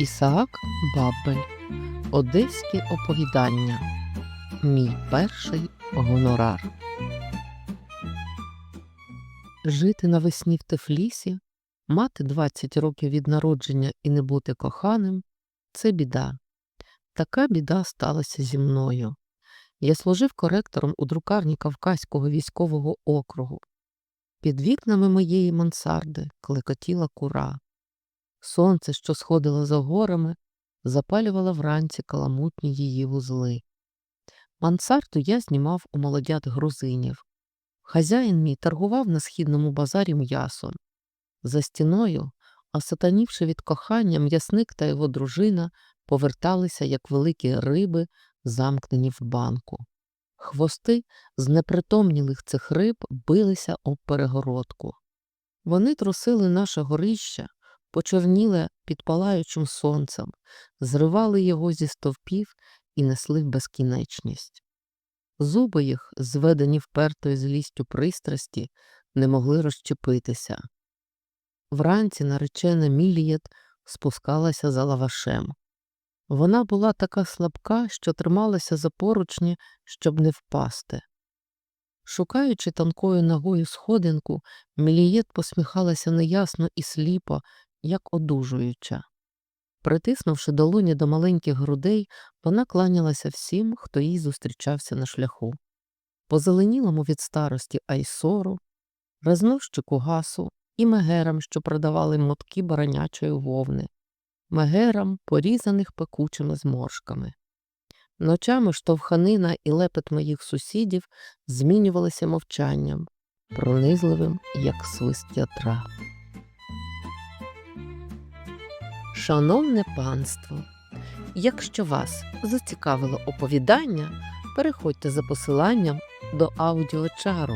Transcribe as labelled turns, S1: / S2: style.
S1: Ісаак Бабель. Одеські оповідання. Мій перший гонорар. Жити навесні в Тефлісі, мати 20 років від народження і не бути коханим це біда. Така біда сталася зі мною. Я служив коректором у друкарні Кавказького військового округу. Під вікнами моєї мансарди клекотіла кура. Сонце, що сходило за горами, запалювало вранці каламутні її вузли. Мансарду я знімав у молодят грузинів. Хазяїн мій торгував на східному базарі м'ясом. За стіною, осатанівши від кохання, м'ясник та його дружина поверталися, як великі риби, замкнені в банку. Хвости знепритомнілих цих риб билися об перегородку. Вони трусили наше горища, почорніле під палаючим сонцем, зривали його зі стовпів і несли в безкінечність. Зуби їх, зведені впертою злістю пристрасті, не могли розчепитися. Вранці наречена Мілієт спускалася за лавашем. Вона була така слабка, що трималася за поручні, щоб не впасти. Шукаючи тонкою ногою сходинку, Мілієт посміхалася неясно і сліпо, як одужуюча. Притиснувши долоні до маленьких грудей, вона кланялася всім, хто їй зустрічався на шляху. По зеленілому від старості айсору, разнощику гасу і мегерам, що продавали мотки баранячої вовни, мегерам, порізаних пекучими зморшками. Ночами штовханина і лепет моїх сусідів змінювалися мовчанням, пронизливим, як свист ятра. Шановне панство, якщо вас зацікавило оповідання, переходьте за посиланням до аудіочару.